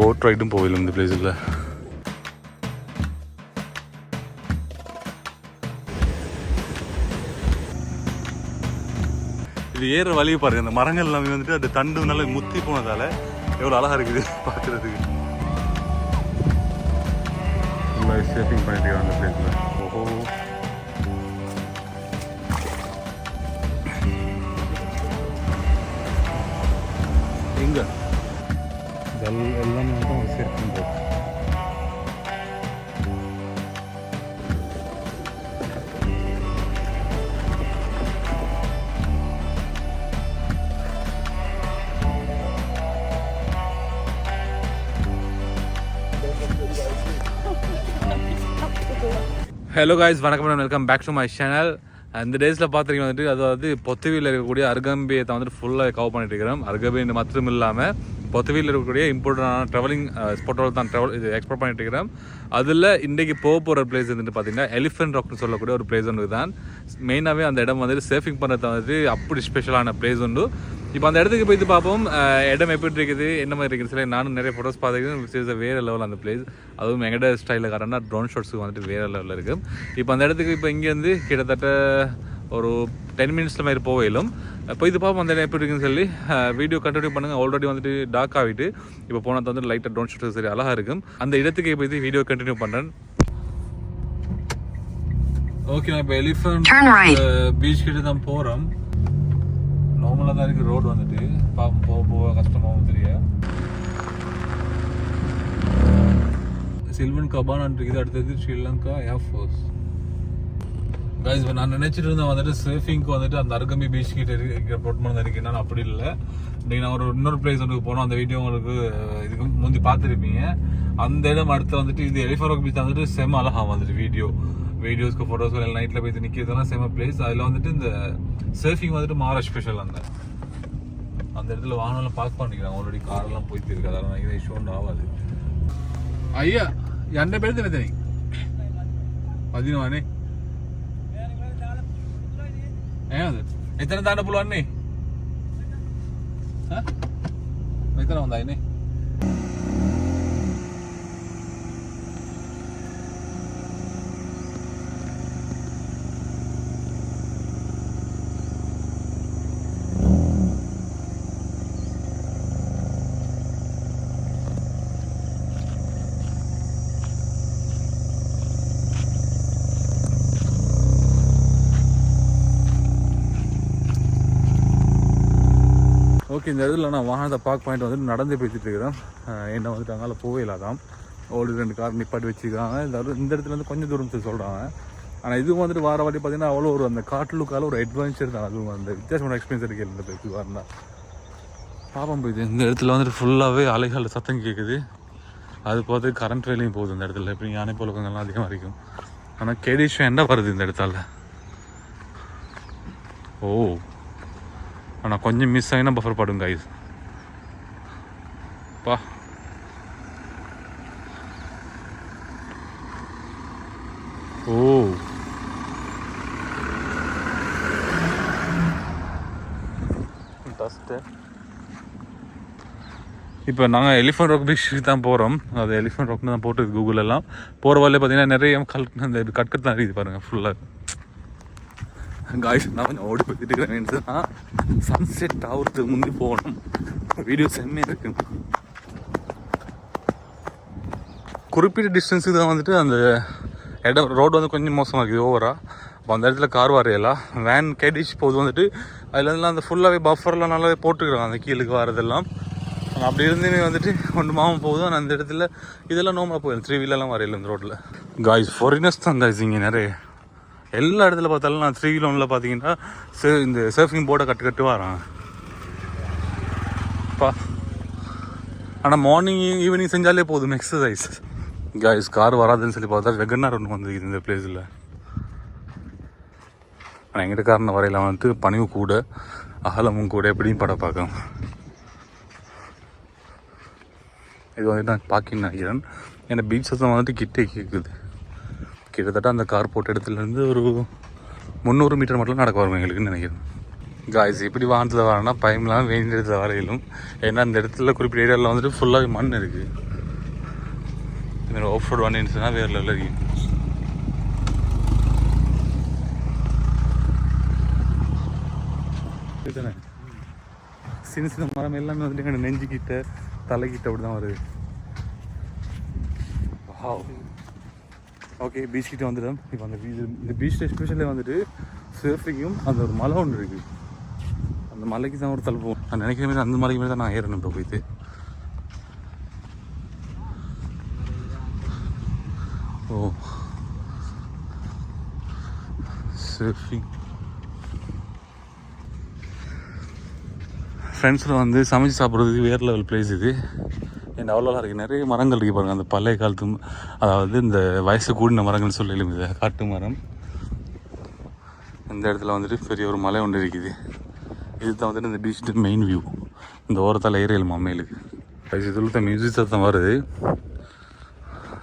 Boat ரைடும் போகல இந்த பிளேஸில் இது ஏற வழியை பாருங்க. அந்த மரங்கள் எல்லாமே வந்துட்டு அந்த தண்டு நல்லா முத்தி போனதால எவ்வளோ அழகா இருக்குது பார்க்கறதுக்கு. சேஃபிங் பண்ணிட்டு அந்த பிளேஸில் ஓஹோ. எங்க? எல்லாமே வந்து சேஃபிங் போட் ஹலோ காய்ஸ் வணக்கம் welcome back to my channel இந்த டேஸில் பார்த்துருக்கீங்க வந்துட்டு அதாவது பொத்துவியில் இருக்கக்கூடிய அருகம்பியத்தை வந்துட்டு ஃபுல்லாக கவர் பண்ணிட்டு இருக்கிறோம். அருகம்பியம் மட்டும் இல்லாமல் பொத்துவியில் இருக்கக்கூடிய இம்பார்ட்டண்டான ட்ராவலிங் ஸ்பாட்டோட தான் ட்ராவல் இது எக்ஸ்ப்ளோர் பண்ணிட்டு இருக்கிறோம் அதில் இன்றைக்கு போக போகிற பிளேஸ் வந்துட்டு பார்த்தீங்கன்னா எலிஃபென்ட் ராக்னு சொல்லக்கூடிய ஒரு பிளேஸ் ஒன்று தான். மெயினாகவே அந்த இடம் வந்துட்டு சேஃபிங் பண்ணுறது வந்துட்டு அப்படி ஸ்பெஷலான பிளேஸ் உண்டு. இப்போ அந்த இடத்துக்கு போயிட்டு பார்ப்போம். இடம் எப்படி இருக்குது என்ன மாதிரி இருக்குது சில நானும் நிறைய ஃபோட்டோஸ் பார்த்துருக்கேன் வேறு லெவல் அந்த பிளேஸ் அதுவும் எங்கட ஸ்டைலில் காரணம்னா ட்ரோன் ஷாட்ஸுக்கு வந்துட்டு வேறு லெவலில் இருக்குது இப்போ அந்த இடத்துக்கு இப்போ இங்கேருந்து கிட்டத்தட்ட ஒரு டென் மினிட்ஸில் மாதிரி போகலும் போயிட்டு பார்ப்போம் அந்த எப்படி இருக்குன்னு சொல்லி. வீடியோ கண்டினியூ பண்ணுங்கள் ஆல்ரெடி வந்துட்டு டார்க் ஆகிட்டு இப்போ போனது வந்து லைட்டாக ட்ரோன் ஷாட்ஸ் சரி அழகாக இருக்கும். அந்த இடத்துக்கு போயிட்டு வீடியோ கண்டினியூ பண்ணுறேன் ஓகே நான் இப்போ எலிஃபண்ட். பீச் கிட்ட தான் போகிறோம் நார்மலாக தான் இருக்குது ரோடு வந்துட்டு. பாப்போம் போக போக கஷ்டமாகவும் தெரிய. சில்வன் கபான் இருக்குது அடுத்தது ஸ்ரீலங்கா ஏர்ஃபோர்ஸ் கைஸ் இப்போ நான் நினைச்சிட்டு இருந்தேன் வந்துட்டு சர்ஃபிங்க்கு வந்துட்டு அந்த அருகம்பி பீச் கிட்ட இருக்கிற போட் பண்ண நான் அப்படி இல்லை. இன்னைக்கு நான் ஒரு இன்னொரு பிளேஸ் ஒன்று போனோம். அந்த வீடியோ உங்களுக்கு இதுக்கு முந்தி பார்த்துருப்பீங்க. அந்த இடம் அடுத்து வந்துட்டு இது எலிஃபரோக் பீச் வந்துட்டு செம அழகா வந்துட்டு வீடியோ வீடியோஸ்க்கு ஃபோட்டோஸ்க்கு எல்லாம் நைட்டில் போய் நிற்கிறதுலாம் செம பிளேஸ் அதில் வந்துட்டு இந்த சர்ஃபிங் வந்துட்டு மாற ஸ்பெஷல் அந்த. அந்த இடத்துல வாகனம்லாம் பார்க் பண்ணிக்கிறாங்க. ஆல்ரெடி கார்லாம் போயிட்டு இருக்கு. அதெல்லாம் இதை இஷ்யூ ஆகாது. ஐயா எந்த பேர் தெரியும் தெரியும் பதினவானே ఏమది ఇతను దాంట్లో పులు అన్ని ఇతను ఉందా ఆయన Okay இந்த இடத்துல நான் வாகனத்தை பார்க் பாயிண்ட் வந்துட்டு நடந்து பேசிகிட்டு இருக்கிறேன். என்ன வந்துட்டு அங்கால போவே இல்லாதான் ஒரு ரெண்டு கார் நிப்பாட்டி வச்சுருக்காங்க. இந்த இடத்துல- இந்த இடத்துல கொஞ்சம் தூரம் சொல்கிறாங்க ஆனால் இதுவும் வந்துட்டு வார வாட்டி பார்த்தீங்கன்னா அவ்வளோ ஒரு அந்த காட்டுலுக்கால ஒரு அட்வென்ச்சர் தான். அதுவும் அந்த வித்தியாசமான எக்ஸ்பீரியன்ஸ் இருக்கு இந்த பேருக்கு வரலாம் பாப்பம் போயிது இந்த இடத்துல வந்துட்டு ஃபுல்லாகவே அலைகள் சத்தம் கேட்குது. அது போது கரண்ட் வேலையும் போகுது இந்த இடத்துல. எப்படி யானை புழக்கங்கள்லாம் அதிகமாக இருக்கும். ஆனால் கேடிஷம் என்ன வருது இந்த இடத்துல? ஓ. ஆனால் கொஞ்சம் மிஸ் ஆகினா பஃபர் படும் கைஸ் பா. ஓ. டஸ்ட்டு இப்போ நாங்கள் எலிஃபென்ட் ராக் பீச்சுக்கு தான் போகிறோம் அது எலிஃபண்ட் ராக்னு தான் போட்டு கூகுள் எல்லாம். போகிற வழியில் பார்த்தீங்கன்னா நிறைய கல் அந்த கட்கட் தான் இருக்குது பாருங்கள் ஃபுல்லாக காய்ஸ் நான் கொஞ்சம் ஓடி போயிட்டு இருக்கிறேன். சன்செட் ஆகுறதுக்கு முந்தி போகணும். வீடியோ செம்மையாக இருக்கு. குறிப்பிட்ட டிஸ்டன்ஸுக்கு தான் வந்துட்டு அந்த இடம் ரோடு வந்து கொஞ்சம் மோசமாக இருக்குது ஓவராக அப்போ அந்த இடத்துல கார் வரையலாம் வேன் கேடிச் போது வந்துட்டு அதில் இருந்தெல்லாம் அந்த ஃபுல்லாகவே பஃபர்லாம் நல்லாவே போட்டுக்கிறாங்க. அந்த கீழுக்கு வரதெல்லாம் அப்படி இருந்துமே வந்துட்டு ஒன்று மாமன் போதும் அந்த இடத்துல இதெல்லாம் நோம்பலாக போயிடும். த்ரீ வீலெல்லாம் வரையில இந்த ரோட்டில் காய்ஸ் ஃபாரினர்ஸ் தான் காய்ஸ் இங்கே நிறைய. எல்லா இடத்துல பார்த்தாலும் நான் த்ரீ பார்த்தீங்கன்னா சே- இந்த சர்ஃபிங் போர்டை கட்டு கட்டு வரான். பா. ஆனால் மார்னிங் ஈவினிங் செஞ்சாலே போதும் எக்ஸசைஸ் காய்ஸ் கார் வராதுன்னு சொல்லி பார்த்தா வெகனார் ஒன்று வந்துருக்குது இந்த பிளேஸில் ஆனால் எங்கிட்ட காரணம் வரையில் வந்துட்டு பணிவு கூட அகலமும் கூட எப்படியும் படம் பார்க்கலாம். இது வந்துட்டு நான் பார்க்கின்னு நினைக்கிறேன். ஏன்னா பீச் சத்தம் வந்துட்டு கிட்டே கேட்குது கிட்டத்தட்ட அந்த கார் போட்ட இடத்துலேருந்து ஒரு முந்நூறு மீட்டர் மட்டும் நடக்க வரும் எங்களுக்குன்னு நினைக்கிறேன். காய்ஸ் இப்படி வானத்தில் வரேன்னா பயம்லாம் வேண்டிய இடத்துல வரையிலும். ஏன்னா அந்த இடத்துல குறிப்பிட்ட ஏரியாவில் வந்துட்டு ஃபுல்லாகவே மண் இருக்குது இந்த ஆஃப் ரோடு வண்டி இருந்துச்சுன்னா வேறு லெவலில் இருக்கு. சின்ன சின்ன மரம் எல்லாமே வந்துட்டு எங்கள் நெஞ்சுக்கிட்ட தலைக்கிட்ட அப்படி தான் வருது ஓகே பீச் கிட்ட வந்துடும். இப்போ அந்த பீச் இந்த பீச் எஸ்பெஷலி வந்துட்டு சர்ஃபிங்கும் அந்த ஒரு மலை ஒன்று இருக்குது அந்த மலைக்கு தான் ஒரு தலை நான் நினைக்கிற மாதிரி அந்த மலைக்கு மேலே தான் நான் ஏறணும் இப்போ போயிட்டு. ஓ. சர்ஃபிங் ஃப்ரெண்ட்ஸில் வந்து சமைச்சு சாப்பிட்றதுக்கு வேறு லெவல் பிளேஸ் இது. என்ன அவ்வளோலாம் இருக்குது நிறைய மரங்கள் இருக்குது பாருங்கள் அந்த பழைய காலத்து அதாவது இந்த வயசு கூடின மரங்கள்னு சொல்லி இது காட்டு மரம். இந்த இடத்துல வந்துட்டு பெரிய ஒரு மலை ஒன்று இருக்குது. இது தான் வந்துட்டு இந்த பீச் மெயின் வியூ இந்த ஓரத்தால் ஏரியல் மம்மையிலுக்கு வயசு இதில் மியூசிக் சத்தம் வருது.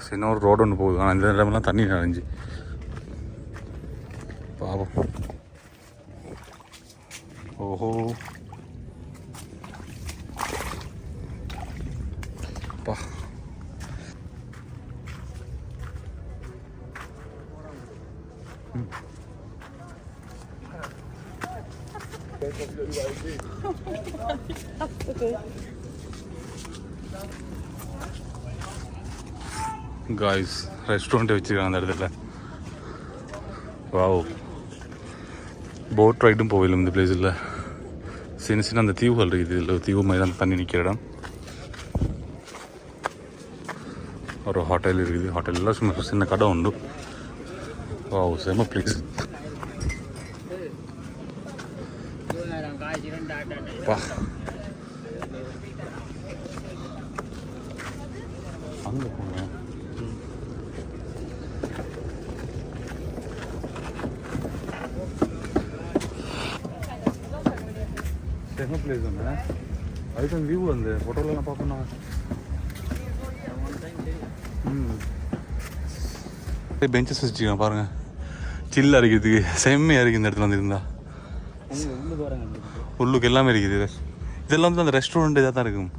சின்ன ஒரு ரோடு ஒன்று போகுது. ஆனால் இந்த இடமெல்லாம் தண்ணி நிறைஞ்சு. பாவம். ஓஹோ. காய்ஸ் ரெஸ்டாரண்ட் வச்சுருக்காங்க அந்த இடத்துல. வாவ் போட் ரைடும் போகல இந்த பிளேஸில் சின்ன சின்ன அந்த தீவுகள் இருக்குது இதில் தீவு மாதிரி அந்த தண்ணி நிற்கிற இடம். ஒரு ஹோட்டல் இருக்குது. ஹோட்டலில் சும்மா சின்ன கடை உண்டு. வாவ் செம பிளேஸ் பா அங்கே போங்க. செம பிளேஸ் அதுக்கு அந்த வியூ அந்த ஃபோட்டோலாம் பார்க்கணும். பெஞ்சஸ் வச்சுக்கோங்க பாருங்க. சில்லாக இருக்கிறதுக்கு செம்மையாக இருக்குது இந்த இடத்துல வந்துருந்தா. உள்ளுக்கு எல்லாமே இருக்குது. இதெல்லாம் வந்து அந்த ரெஸ்டாரண்ட் இதாக தான் இருக்கும்.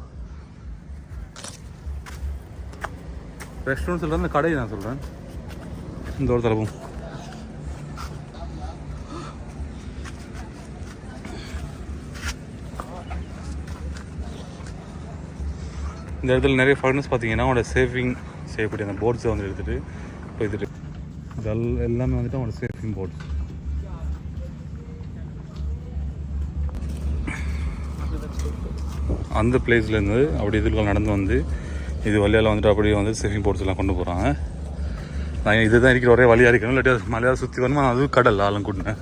ரெஸ்டாரண்ட் சொல்கிறேன் அந்த கடை நான் சொல்கிறேன் இந்த ஒரு தரப்பும் இந்த இடத்துல நிறைய ஃபாரினர்ஸ் பார்த்தீங்கன்னா அவனோட சேவிங் செய்யக்கூடிய அந்த போர்ட்ஸை வந்து எடுத்துகிட்டு போய்த்துட்டு இதெல் எல்லாமே வந்துட்டு அவங்களோட சேவிங் போர்ட்ஸ் அந்த பிளேஸ்லேருந்து அப்படி இதுக்குள்ள நடந்து வந்து இது வழியால் வந்துட்டு அப்படியே வந்து சேவிங் போர்ட்ஸ் எல்லாம் கொண்டு போகிறாங்க நான் இதுதான் இருக்கிற ஒரே வழியாக இருக்கணும் இல்லாட்டி மலையாக சுற்றி வரணும் அதுவும் கடல் ஆலங்குடினேன்.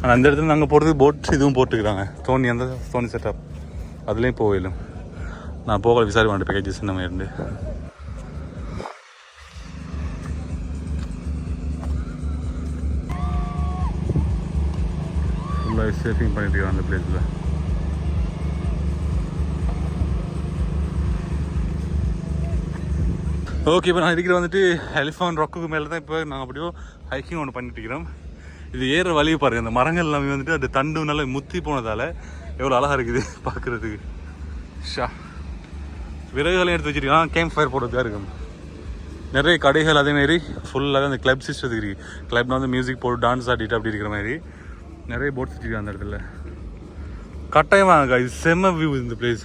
ஆனால் அந்த இடத்துல நாங்கள் போகிறதுக்கு போட் இதுவும் போட்டுக்கிறாங்க. தோனி அந்த தோனி செட்டப் அதுலேயும் போகலும். நான் போகல விசாரி பண்ண பேக்கேஜஸ் நம்ம இருந்து. ஃபுல்லாக சேஃபிங் பண்ணிட்டு அந்த பிளேஸில் ஓகே இப்போ நான் இருக்கிற வந்துட்டு எலிஃபான் ரொக்குக்கு மேலே தான் இப்போ நாங்கள் அப்படியோ ஹைக்கிங் ஒன்று பண்ணிட்டு இருக்கிறோம். இது ஏற வழியை பாருங்கள் இந்த மரங்கள் எல்லாமே வந்துட்டு அது தண்டு நல்லா முத்தி போனதால் எவ்வளோ அழகாக இருக்குது பார்க்குறதுக்கு ஷா. விறகுகளையும் எடுத்து வச்சுருக்கான். கேம்ப் ஃபயர் போடுறதுக்காக இருக்கும். நிறைய கடைகள் அதேமாரி ஃபுல்லாக அந்த கிளப் சிஸ்டத்துக்கு இருக்குது கிளப்னா வந்து மியூசிக் போட்டு டான்ஸ் ஆடிட்டு அப்படி இருக்கிற மாதிரி. நிறைய போட்ஸ் வச்சிருக்காங்க அந்த இடத்துல. கட்டாயமாக இது செம்ம வியூ இந்த பிளேஸ்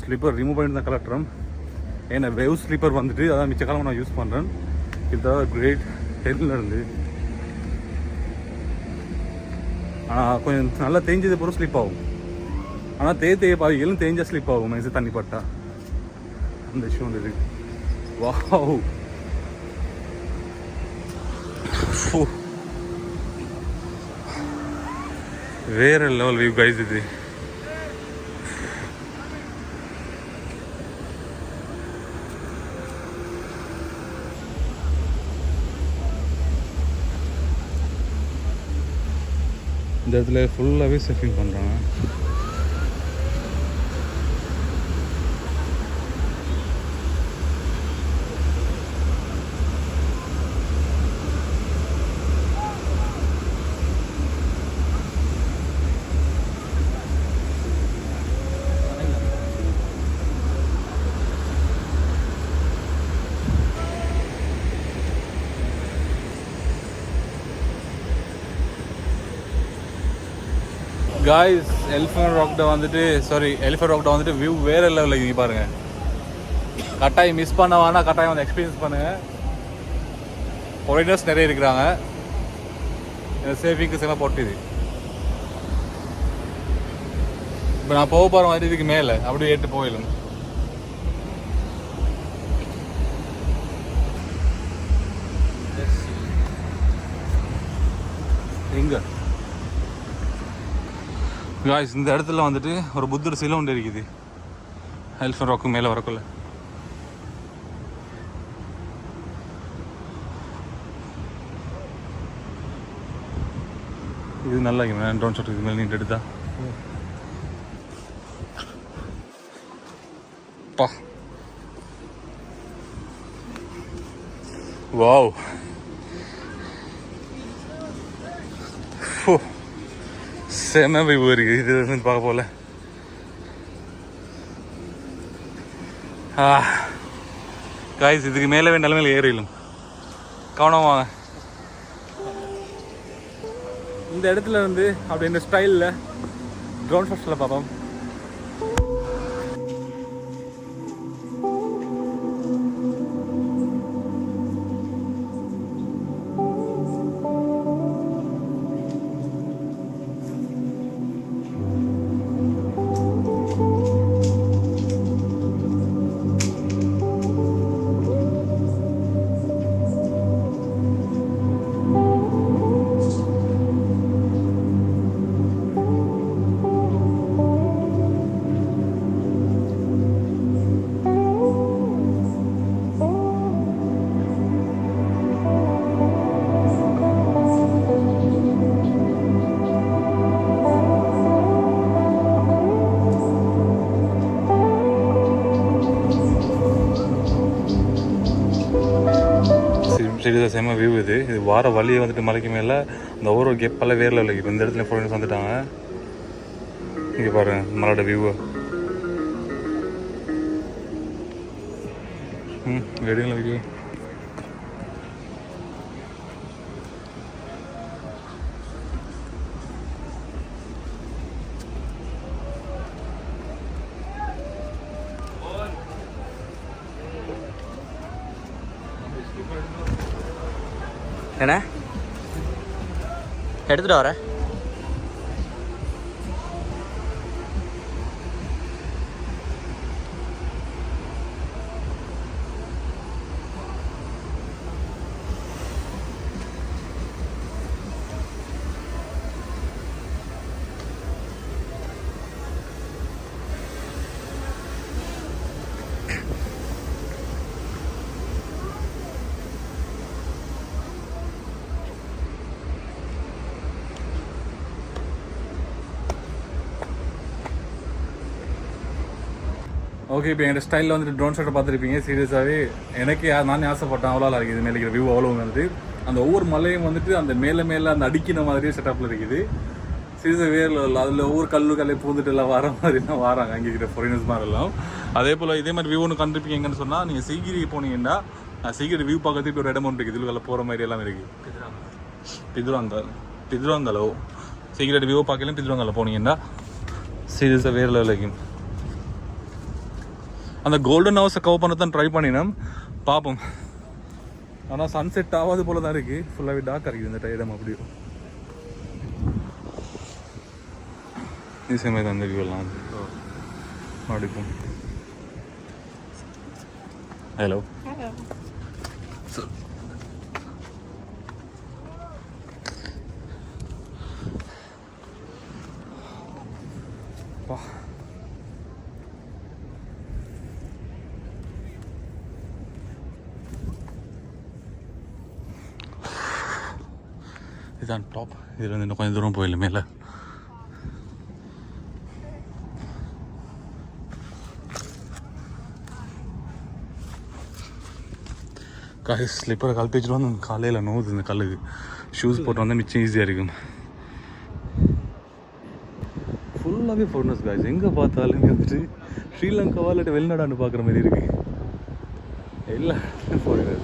ஸ்லீப்பர் ரிமூவ் பண்ணிட்டு தான் கலட்டுறோம் ஏன்னா வெவ் ஸ்லீப்பர் வந்துட்டு அதான் மிச்ச காலம் நான் யூஸ் பண்ணுறேன் இதுதான் கிரேட் ஹெல்ப்ல இருந்து. ஆனால் கொஞ்சம் நல்லா தேஞ்சது பிறகு ஸ்லிப் ஆகும். ஆனால் தேய் தேய பாவிகளும் தேஞ்சா ஸ்லிப் ஆகும் மனசு தண்ணி பட்டா. அந்த இஷ்யூ வந்து இருக்குது வாவ் ஃபு. வேற லெவல் வியூ கைஸ் இது இந்த இடத்துல ஃபுல்லாகவே சர்ஃபிங் பண்ணுறாங்க காய்ஸ் எலிஃபன் ராக்ட வந்துட்டு சாரி எலிஃபன் ராக்ட வந்துட்டு வியூ வேற லெவலில் இங்கே பாருங்கள் கட்டாயம் மிஸ் பண்ண வேணா கட்டாயம் வந்து எக்ஸ்பீரியன்ஸ் பண்ணுங்கள் ஃபாரினர்ஸ் நிறைய இருக்கிறாங்க. சேஃபிங்ஸ் எல்லாம் போட்டுது இப்போ நான் போக போகிற மாதிரி இதுக்கு மேலே அப்படியே ஏட்டு போயிடலாம். காய்ஸ் இந்த இடத்துல வந்துட்டு ஒரு புத்தர் சிலை ஒன்று இருக்குது. எலிஃபண்ட் ராக்கு மேலே வரக்குள்ள. இது நல்லா இருக்கு ட்ரோன் ஷாட் இது மேலே நீட்டு எடுத்தா. பா. வாவ் ஓ செம வியூ இருக்கு இது வந்து பார்க்க போல. காய்ஸ் இதுக்கு மேலே நிலமையில் ஏறிடும் கவனம் வாங்க. இந்த இடத்துல வந்து அப்படி இந்த ஸ்டைலில் ட்ரோன் ஷாட்ஸில் பார்ப்போம். சீரியஸாக செம்ம வியூ இது. இது வார வழியை வந்துட்டு மலைக்கு மேலே அந்த ஒரு கெப்பெல்லாம் வேரில் இல்லை. இப்போ இந்த இடத்துல ஃபோட்டோஸ் வந்துட்டாங்க. இங்கே பாருங்க மலையோட வியூவை ம் எடுங்களா என்ன? எடுத்துகிட்டு வரேன் ஓகே இப்போ எங்கள் ஸ்டைலில் வந்துட்டு ட்ரோன் ஷாட்டை பார்த்துருப்பீங்க. சீரியஸாகவே எனக்கு யார் நானே ஆசைப்பட்டேன் அவ்வளோ அழகா இருக்குது. மேலே இருக்கிற வியூ அவ்வளோ வந்துட்டு அந்த ஒவ்வொரு மலையும் வந்துட்டு அந்த மேலே மேலே அந்த அடிக்கிற மாதிரியே செட்டப்பில் இருக்குது. சீரியஸாக வேரில் இல்லை அதில் ஒவ்வொரு கல்லு கல்லை பூந்துட்டு எல்லாம் வர மாதிரிலாம் வராங்க. அங்கே இருக்கிற ஃபாரினர்ஸ் மாதிரி எல்லாம் அதே போல் இதே மாதிரி வியூ ஒன்று கண்டிருப்பீங்க எங்கன்னு சொன்னால் நீங்கள் சீகிரி போனீங்கன்னா அஹ், வியூ பார்க்கறதுக்கு ஒரு இடம் ஒன்று இருக்குது. இதுல போகிற மாதிரி எல்லாம் இருக்குது. பிதுராங்கல் பிதுராங்கலோ சீக்கிரம் வியூ பார்க்கலாம் பிதுராங்கல போனீங்கன்னா சீரியஸாக வேறு லெவலுக்கு அந்த கோல்டன் ஹவுஸை கவர் பண்ண தான் ட்ரை பண்ணினோம் பார்ப்போம் ஆனால் சன்செட் ஆகாது போல தான் இருக்கு ஃபுல்லாகவே டார்க்காக இருக்குது இந்த இடம் அப்படியே. இதே மாதிரி அந்த வியூ எல்லாம். அப்படிக்கும் ஹலோ இதுதான் டாப் இதில் வந்து இன்னும் கொஞ்சம் தூரம் போயிடல மேலே காய் ஸ்லிப்பரை கால் வந்து காலையில் நோவுது இந்த கல்லுக்கு ஷூஸ் போட்டு வந்தால் மிச்சம் ஈஸியாக இருக்கும். ஃபுல்லாகவே ஃபோர்னஸ் காய்ஸ் எங்கே பார்த்தாலுமே வந்துட்டு ஸ்ரீலங்காவா வெளிநாடான்னு பார்க்குற மாதிரி இருக்குது எல்லா ஃபோரினர்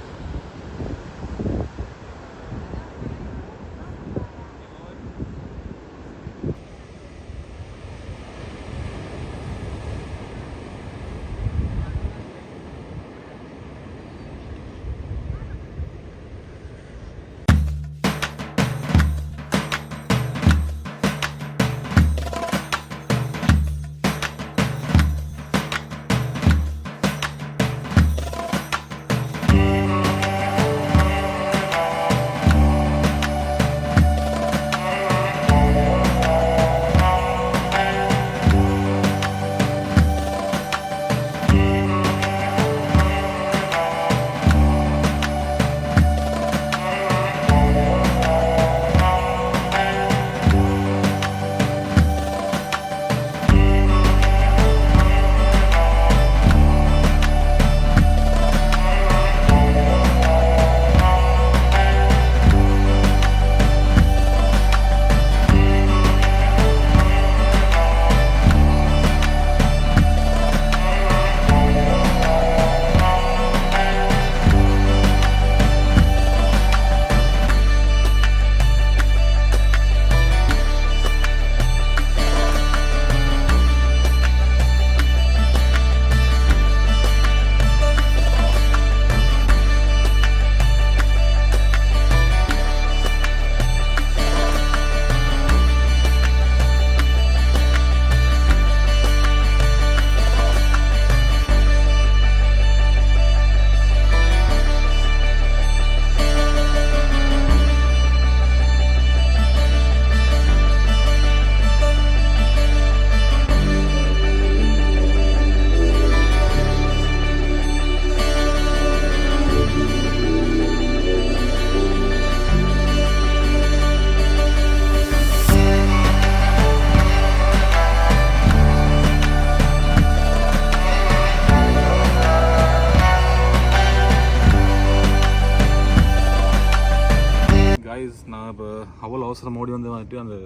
வந்துட்டு அந்த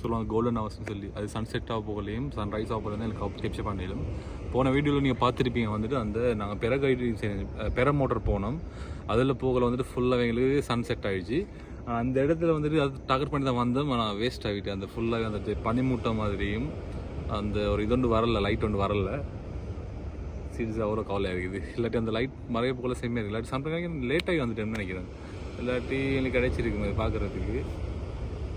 சொல்லுவாங்க கோல்டன் ஹவர்ஸ்னு சொல்லி. அது சன்செட் ஆக போகலையும் சன்ரைஸ் ஆக போகலையும் எனக்கு கேப்சர் பண்ணிடும் போன வீடியோவில் நீங்கள் பார்த்துருப்பீங்க வந்துட்டு அந்த நாங்கள் பெற கைடு பெற மோட்டர் போனோம். அதில் போகல வந்துட்டு ஃபுல்லாக எங்களுக்கு சன்செட் ஆகிடுச்சு அந்த இடத்துல வந்துட்டு அது டகர் பண்ணி தான் வந்தோம். நான் வேஸ்ட் ஆகிட்டு அந்த ஃபுல்லாகவே வந்துட்டு பனிமூட்டை மாதிரியும் அந்த ஒரு இது ஒன்று வரல லைட் ஒன்று வரல. சீரியஸாக அவ்வளோ கவலையாக இருக்குது இல்லாட்டி அந்த லைட் மறைய போகல செம்மையாக இருக்குது இல்லாட்டி சம்டைம் லேட்டாகி வந்துட்டேன்னு நினைக்கிறேன். இல்லாட்டி எனக்கு கிடைச்சிருக்குங்க பார்க்குறதுக்கு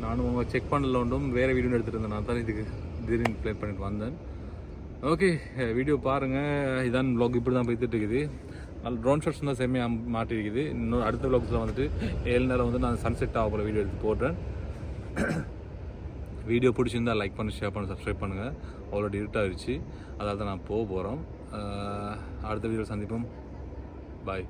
நானும் உங்கள் செக் பண்ணல ஒன்றும். வேறு வீடியோ எடுத்துகிட்டு இருந்தேன் நான் தான் இதுக்கு திடீர்னு ப்ளே பண்ணிட்டு வந்தேன். ஓகே வீடியோ பாருங்கள் இதான் ப்ளாக் இப்படி தான் போய்த்துட்டு இருக்குது. நல்ல ட்ரோன் ஷாட்ஸ் தான் செம்மையாக மாட்டிருக்குது. இன்னொரு அடுத்த ப்ளாக்ஸில் வந்துட்டு ஏழு நேரம் வந்து நான் சன்செட் ஆக போகிற வீடியோ எடுத்து போடுறேன். வீடியோ பிடிச்சிருந்தா லைக் பண்ணி ஷேர் பண்ணி சப்ஸ்கிரைப் பண்ணுங்கள் அவ்வளோ இருட்டாகிடுச்சு அதாவது நான் போக போகிறோம் அடுத்த வீடியோ சந்திப்போம். பாய்